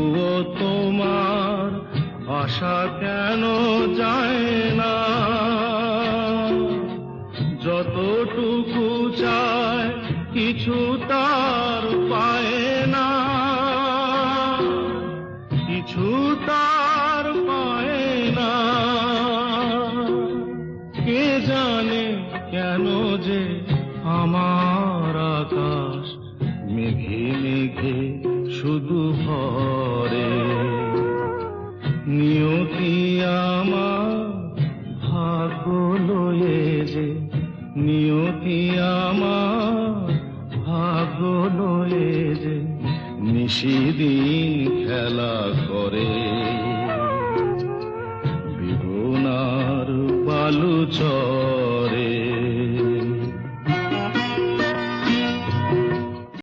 তবুও তোমার আশা কেন যায় না? যতটুকু চায় কিছু তার পায় না। কিছু তার পায় না। কে জানে কেন যে আমার আকার শুধু ভরে নিয়তি আমার ভাগ্য লয়ে যে? নিয়তি আমার ভাগ্য লয়ে যে? নিশিদিন খেলা করে। বিগুনার বালু চর